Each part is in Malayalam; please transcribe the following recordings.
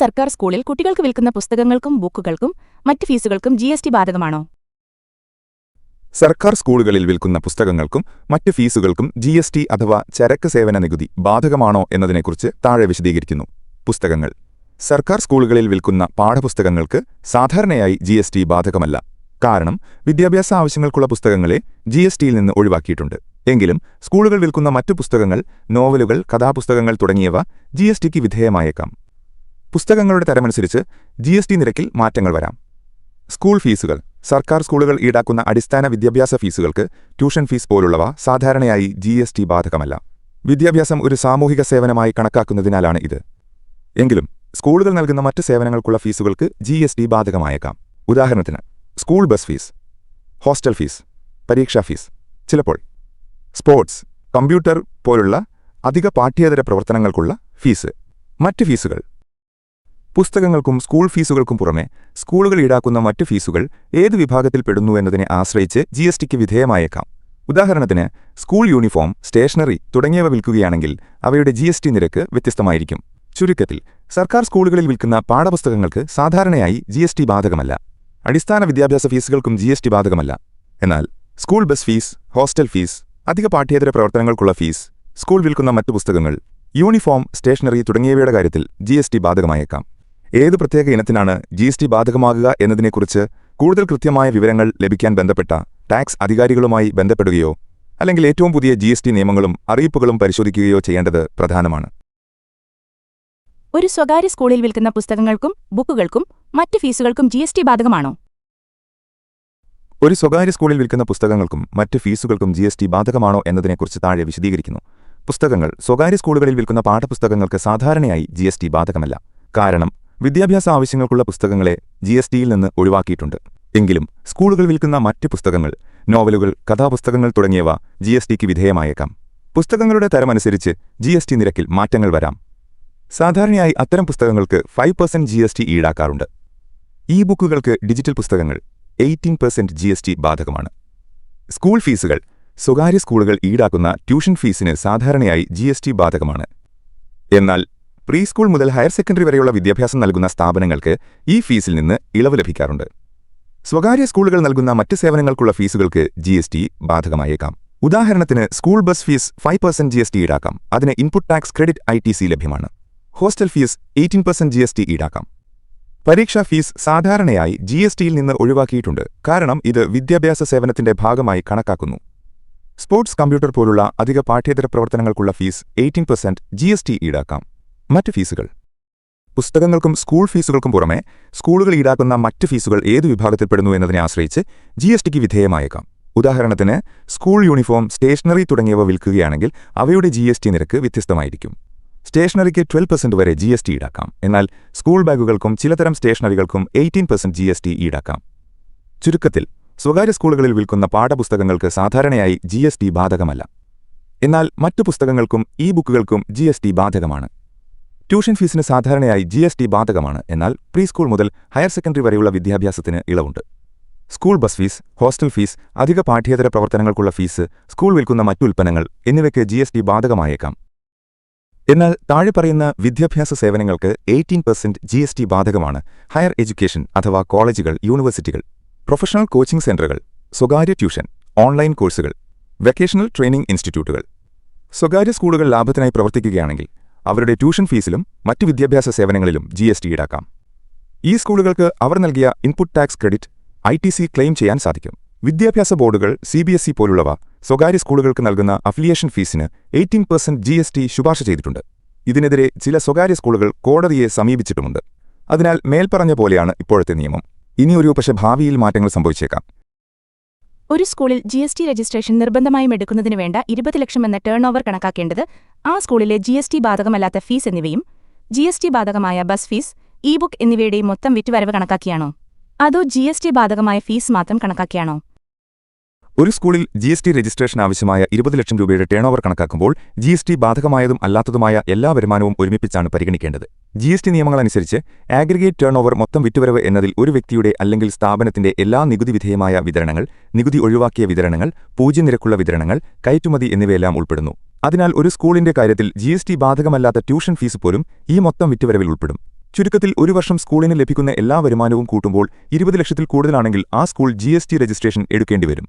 സർക്കാർ സ്കൂളിൽ കുട്ടികൾക്ക് വിൽക്കുന്ന പുസ്തകങ്ങൾക്കും ബുക്കുകൾക്കും മറ്റ് ഫീസുകൾക്കും ജി എസ് ടി ബാധകമാണോ? സർക്കാർ സ്കൂളുകളിൽ വിൽക്കുന്ന പുസ്തകങ്ങൾക്കും മറ്റ് ഫീസുകൾക്കും ജി എസ് ടി അഥവാ ചരക്ക് സേവന നികുതി ബാധകമാണോ എന്നതിനെക്കുറിച്ച് താഴെ വിശദീകരിക്കുന്നു. പുസ്തകങ്ങൾ. സർക്കാർ സ്കൂളുകളിൽ വിൽക്കുന്ന പാഠപുസ്തകങ്ങൾക്ക് സാധാരണയായി ജി എസ് ടി ബാധകമല്ല. കാരണം വിദ്യാഭ്യാസ ആവശ്യങ്ങൾക്കുള്ള പുസ്തകങ്ങളെ ജി എസ് ടിയിൽ നിന്ന് ഒഴിവാക്കിയിട്ടുണ്ട്. എങ്കിലും സ്കൂളുകൾ വിൽക്കുന്ന മറ്റു പുസ്തകങ്ങൾ നോവലുകൾ കഥാപുസ്തകങ്ങൾ തുടങ്ങിയവ ജി എസ് ടിക്ക് വിധേയമായേക്കാം. പുസ്തകങ്ങളുടെ തരമനുസരിച്ച് ജി എസ് ടി നിരക്കിൽ മാറ്റങ്ങൾ വരാം. സ്കൂൾ ഫീസുകൾ. സർക്കാർ സ്കൂളുകൾ ഈടാക്കുന്ന അടിസ്ഥാന വിദ്യാഭ്യാസ ഫീസുകൾക്ക് ട്യൂഷൻ ഫീസ് പോലുള്ളവ സാധാരണയായി ജി എസ് ടി ബാധകമല്ല. വിദ്യാഭ്യാസം ഒരു സാമൂഹിക സേവനമായി കണക്കാക്കുന്നതിനാലാണ് ഇത്. എങ്കിലും സ്കൂളുകൾ നൽകുന്ന മറ്റ് സേവനങ്ങൾക്കുള്ള ഫീസുകൾക്ക് ജി എസ് ടി ബാധകമായേക്കാം. ഉദാഹരണത്തിന് school bus fees hostel fees പരീക്ഷാ ഫീസ്. ചിലപ്പോൾ സ്പോർട്സ് കമ്പ്യൂട്ടർ പോലുള്ള അധിക പാഠ്യേതര പ്രവർത്തനങ്ങൾക്കുള്ള ഫീസ്. മറ്റ് ഫീസുകൾ. പുസ്തകങ്ങൾക്കും സ്കൂൾ ഫീസുകൾക്കും പുറമെ സ്കൂളുകൾ ഈടാക്കുന്ന മറ്റ് ഫീസുകൾ ഏത് വിഭാഗത്തിൽപ്പെടുന്നു എന്നതിനെ ആശ്രയിച്ച് ജി എസ് ടിക്ക് വിധേയമായേക്കാം. ഉദാഹരണത്തിന് സ്കൂൾ യൂണിഫോം സ്റ്റേഷനറി തുടങ്ങിയവ വിൽക്കുകയാണെങ്കിൽ അവയുടെ ജി നിരക്ക് വ്യത്യസ്തമായിരിക്കും. ചുരുക്കത്തിൽ സർക്കാർ സ്കൂളുകളിൽ വിൽക്കുന്ന പാഠപുസ്തകങ്ങൾക്ക് സാധാരണയായി ജി എസ് ബാധകമല്ല. അടിസ്ഥാന വിദ്യാഭ്യാസ ഫീസുകൾക്കും ജി എസ് ബാധകമല്ല. എന്നാൽ school bus fees hostel fees അധിക പാഠ്യേതര പ്രവർത്തനങ്ങൾക്കുള്ള ഫീസ് സ്കൂൾ വിൽക്കുന്ന മറ്റു പുസ്തകങ്ങൾ യൂണിഫോം സ്റ്റേഷനറി തുടങ്ങിയവയുടെ കാര്യത്തിൽ ജി ബാധകമായേക്കാം. ഏത് പ്രത്യേക ഇനത്തിനാണ് ജി എസ് ടി ബാധകമാകുക എന്നതിനെക്കുറിച്ച് കൂടുതൽ കൃത്യമായ വിവരങ്ങൾ ലഭിക്കാൻ ബന്ധപ്പെട്ട ടാക്സ് അധികാരികളുമായി ബന്ധപ്പെടുകയോ അല്ലെങ്കിൽ ഏറ്റവും പുതിയ ജി എസ് ടി നിയമങ്ങളും അറിയിപ്പുകളും പരിശോധിക്കുകയോ ചെയ്യേണ്ടത് പ്രധാനമാണ്. ഒരു സ്വകാര്യ സ്കൂളിൽ വിൽക്കുന്ന പുസ്തകങ്ങൾക്കും ബുക്കുകൾക്കും മറ്റ് ഫീസുകൾക്കും ജി എസ് ടി ബാധകമാണോ? ഒരു സ്വകാര്യ സ്കൂളിൽ വിൽക്കുന്ന പുസ്തകങ്ങൾക്കും മറ്റ് ഫീസുകൾക്കും ജി എസ് ടി ബാധകമാണോ എന്നതിനെക്കുറിച്ച് താഴെ വിശദീകരിക്കുന്നു. പുസ്തകങ്ങൾ സ്വകാര്യ സ്കൂളുകളിൽ വിൽക്കുന്ന പാഠപുസ്തകങ്ങൾക്ക് സാധാരണയായി ജി എസ് ടി ബാധകമല്ല. കാരണം വിദ്യാഭ്യാസ ആവശ്യങ്ങൾക്കുള്ള പുസ്തകങ്ങളെ ജി എസ് ടിയിൽ നിന്ന് ഒഴിവാക്കിയിട്ടുണ്ട്. എങ്കിലും സ്കൂളുകൾ വിൽക്കുന്ന മറ്റ് പുസ്തകങ്ങൾ നോവലുകൾ കഥാപുസ്തകങ്ങൾ തുടങ്ങിയവ ജി എസ് ടിക്ക് വിധേയമായേക്കാം. പുസ്തകങ്ങളുടെ തരമനുസരിച്ച് ജി എസ് ടി നിരക്കിൽ മാറ്റങ്ങൾ വരാം. സാധാരണയായി അത്തരം പുസ്തകങ്ങൾക്ക് five percent G S T ഈടാക്കാറുണ്ട്. E ബുക്കുകൾക്ക് ഡിജിറ്റൽ പുസ്തകങ്ങൾ eighteen percent G S T ബാധകമാണ്. സ്കൂൾ ഫീസുകൾ സ്വകാര്യ സ്കൂളുകൾ ഈടാക്കുന്ന ട്യൂഷൻ ഫീസിന് സാധാരണയായി ജി എസ് ടി ബാധകമാണ്. എന്നാൽ പ്രീ സ്കൂൾ മുതൽ ഹയർ സെക്കൻഡറി വരെയുള്ള വിദ്യാഭ്യാസം നൽകുന്ന സ്ഥാപനങ്ങൾക്ക് ഈ ഫീസിൽ നിന്ന് ഇളവ് ലഭിക്കാറുണ്ട്. സ്വകാര്യ സ്കൂളുകൾ നൽകുന്ന മറ്റ് സേവനങ്ങൾക്കുള്ള ഫീസുകൾക്ക് ജി എസ് ടി ബാധകമായേക്കാം. ഉദാഹരണത്തിന് school bus fees five percent G S T ഈടാക്കാം. അതിന് input tax credit I T C ലഭ്യമാണ്. Hostel fees eighteen percent G S T ഈടാക്കാം. പരീക്ഷാ ഫീസ് സാധാരണയായി ജി എസ് ടിയിൽ നിന്ന് ഒഴിവാക്കിയിട്ടുണ്ട്. കാരണം ഇത് വിദ്യാഭ്യാസ സേവനത്തിന്റെ ഭാഗമായി കണക്കാക്കുന്നു. സ്പോർട്സ് കമ്പ്യൂട്ടർ പോലുള്ള അധിക പാഠ്യേതര പ്രവർത്തനങ്ങൾക്കുള്ള fees eighteen percent G S T ഈടാക്കാം. മറ്റ് ഫീസുകൾ. പുസ്തകങ്ങൾക്കും സ്കൂൾ ഫീസുകൾക്കും പുറമെ സ്കൂളുകൾ ഈടാക്കുന്ന മറ്റ് ഫീസുകൾ ഏത് വിഭാഗത്തിൽപ്പെടുന്നു എന്നതിനെ ആശ്രയിച്ച് ജി എസ് ടിക്ക് വിധേയമായേക്കാം. ഉദാഹരണത്തിന് സ്കൂൾ യൂണിഫോം സ്റ്റേഷനറി തുടങ്ങിയവ വിൽക്കുകയാണെങ്കിൽ അവയുടെ ജി നിരക്ക് വ്യത്യസ്തമായിരിക്കും. സ്റ്റേഷനറിക്ക് ട്വൽവ് പെർസെന്റ് വരെ ജി എസ് ടി ഈടാക്കാം. എന്നാൽ സ്കൂൾ ബാഗുകൾക്കും ചിലതരം സ്റ്റേഷനറികൾക്കും eighteen percent G S T ഈടാക്കാം. ചുരുക്കത്തിൽ സ്വകാര്യ സ്കൂളുകളിൽ വിൽക്കുന്ന പാഠപുസ്തകങ്ങൾക്ക് സാധാരണയായി ജി ബാധകമല്ല. എന്നാൽ മറ്റു പുസ്തകങ്ങൾക്കും ഇ ബുക്കുകൾക്കും ജി ബാധകമാണ്. ട്യൂഷൻ ഫീസിന് സാധാരണയായി ജി എസ് ടി ബാധകമാണ്. എന്നാൽ പ്രീ സ്കൂൾ മുതൽ ഹയർ സെക്കൻഡറി വരെയുള്ള വിദ്യാഭ്യാസത്തിന് ഇളവുണ്ട്. School bus fees hostel fees അധിക പാഠ്യേതര പ്രവർത്തനങ്ങൾക്കുള്ള ഫീസ് സ്കൂൾ വിൽക്കുന്ന മറ്റു ഉൽപ്പന്നങ്ങൾ എന്നിവയ്ക്ക് ജി എസ് ടി ബാധകമായേക്കാം. എന്നാൽ താഴെ പറയുന്ന വിദ്യാഭ്യാസ സേവനങ്ങൾക്ക് eighteen percent G S T ബാധകമാണ് ഹയർ എഡ്യൂക്കേഷൻ അഥവാ കോളേജുകൾ യൂണിവേഴ്സിറ്റികൾ പ്രൊഫഷണൽ കോച്ചിംഗ് സെന്ററുകൾ സ്വകാര്യ ട്യൂഷൻ ഓൺലൈൻ കോഴ്സുകൾ വെക്കേഷണൽ ട്രെയിനിംഗ് ഇൻസ്റ്റിറ്റ്യൂട്ടുകൾ. സ്വകാര്യ സ്കൂളുകൾ ലാഭത്തിനായി പ്രവർത്തിക്കുകയാണെങ്കിൽ അവരുടെ ട്യൂഷൻ ഫീസിലും മറ്റ് വിദ്യാഭ്യാസ സേവനങ്ങളിലും ജി എസ് ടി ഈടാക്കാം. ഈ സ്കൂളുകൾക്ക് അവർ നൽകിയ input tax credit I T C claim ചെയ്യാൻ സാധിക്കും. വിദ്യാഭ്യാസ ബോർഡുകൾ സി ബി എസ് ഇ പോലുള്ളവ സ്വകാര്യ സ്കൂളുകൾക്ക് നൽകുന്ന affiliation ഫീസിന് eighteen percent G S T ശുപാർശ ചെയ്തിട്ടുണ്ട്. ഇതിനെതിരെ ചില സ്വകാര്യ സ്കൂളുകൾ കോടതിയെ സമീപിച്ചിട്ടുമുണ്ട്. അതിനാൽ മേൽപ്പറഞ്ഞ പോലെയാണ് ഇപ്പോഴത്തെ നിയമം. ഇനിയൊരു പക്ഷേ ഭാവിയിൽ മാറ്റങ്ങൾ സംഭവിച്ചേക്കാം. ഒരു സ്കൂളിൽ ജി എസ് ടി രജിസ്ട്രേഷൻ നിർബന്ധമായും എടുക്കുന്നതിന് വേണ്ട ഇരുപത് ലക്ഷം എന്ന ടേൺ ഓവർ കണക്കാക്കേണ്ടത് ആ സ്കൂളിലെ ജി എസ് ടി ബാധകമല്ലാത്ത ഫീസ് എന്നിവയും ജി എസ് ടി ബാധകമായ ബസ് ഫീസ് ഇ ബുക്ക് എന്നിവയുടെയും മൊത്തം വിറ്റുവരവ് കണക്കാക്കിയാണോ? അതോ ജി എസ് ടി ബാധകമായ ഫീസ് മാത്രം കണക്കാക്കിയാണോ? ഒരു സ്കൂളിൽ ജി എസ് ടി രജിസ്ട്രേഷൻ ആവശ്യമായ ഇരുപത് ലക്ഷം രൂപയുടെ ടേൺ ഓവർ കണക്കാക്കുമ്പോൾ ജി എസ് ടി ബാധകമായതും അല്ലാത്തതുമായ എല്ലാ വരുമാനവും ഒരുമിപ്പിച്ചാണ് പരിഗണിക്കേണ്ടത്. ജി എസ് ടി നിയമങ്ങളനുസരിച്ച് ആഗ്രിഗേറ്റ് ടേൺ ഓവർ മൊത്തം വിറ്റുവരവ് എന്നതിൽ ഒരു വ്യക്തിയുടെ അല്ലെങ്കിൽ സ്ഥാപനത്തിന്റെ എല്ലാ നികുതി വിധേയമായ വിതരണങ്ങൾ നികുതി ഒഴിവാക്കിയ വിതരണങ്ങൾ പൂജ്യ നിരക്കുള്ള വിതരണങ്ങൾ കയറ്റുമതി എന്നിവയെല്ലാം ഉൾപ്പെടുന്നു. അതിനാൽ ഒരു സ്കൂളിന്റെ കാര്യത്തിൽ ജി എസ് ടി ബാധകമല്ലാത്ത ട്യൂഷൻ ഫീസ് പോലും ഈ മൊത്തം വിറ്റുവരവിൽ ഉൾപ്പെടും. ചുരുക്കത്തിൽ ഒരു വർഷം സ്കൂളിന് ലഭിക്കുന്ന എല്ലാ വരുമാനവും കൂട്ടുമ്പോൾ ഇരുപത് ലക്ഷത്തിൽ കൂടുതലാണെങ്കിൽ ആ സ്കൂൾ ജി രജിസ്ട്രേഷൻ എടുക്കേണ്ടിവരും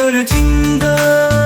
一个人听的。